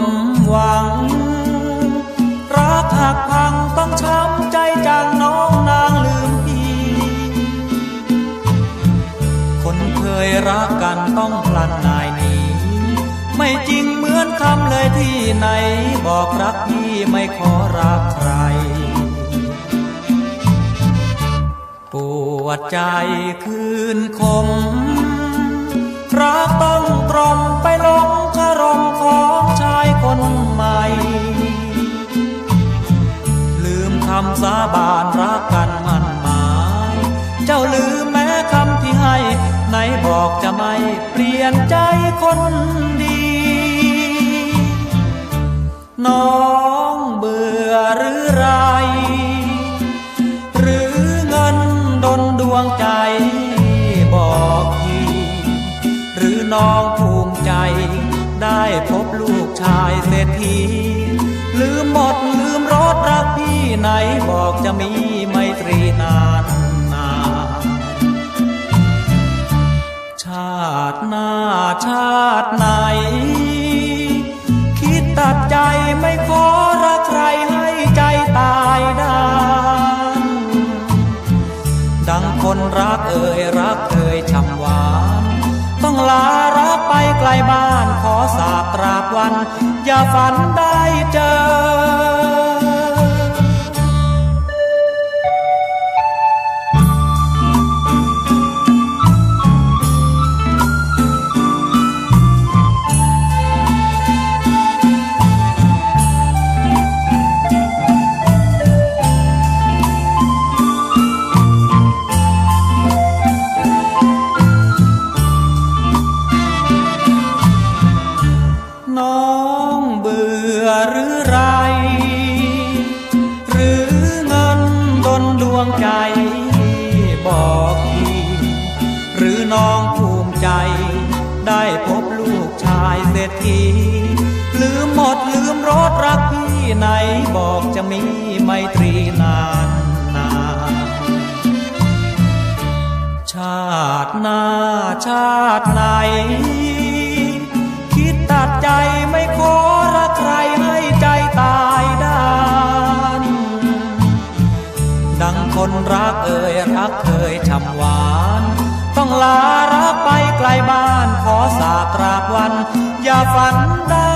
มหวัง รักหักพังต้องช้ำใจจางน้องนางลืมพี่ คนเคยรักกันต้องพลันนายนี้ ไม่จริงเหมือนคำเลยที่ไหน บอกรักพี่ไม่ขอรักใคร ปวดใจคืนคมำสาบานรักกันมันหมาย เจ้าลืมแม้คำที่ให้ ไหนบอกจะไม่เปลี่ยนใจคนดี น้องเบื่อหรือไร หรือเงินดนดวงใจบอกทีหรือน้องภูมิใจ ได้พบลูกชายเศรษฐีลืมหมด สรักพี่ไหนบอกจะมีไมตรีนานนานชาติหน้าชาติไหน คิดตัดใจไม่ขอรักใครให้ใจตายดานดังคนรักเอ่ยรักเคยช่ำหวานต้องลารักไปไกลบ้านขอสาบตราบวัน อย่าฝันได้เจอ วงใจบอกทีหรือน้องภูมิใจ ได้พบลูกชายเศรษฐีลืมหมดลืมรสรักพี่ไหนบอกจะมีไมตรีนานนานชาติหน้าชาติไหน คนรักเอ่ยรักเคยช่ำหวาน ต้องลารักไปไกลบ้านขอสาตราบวัน อย่าฝันได้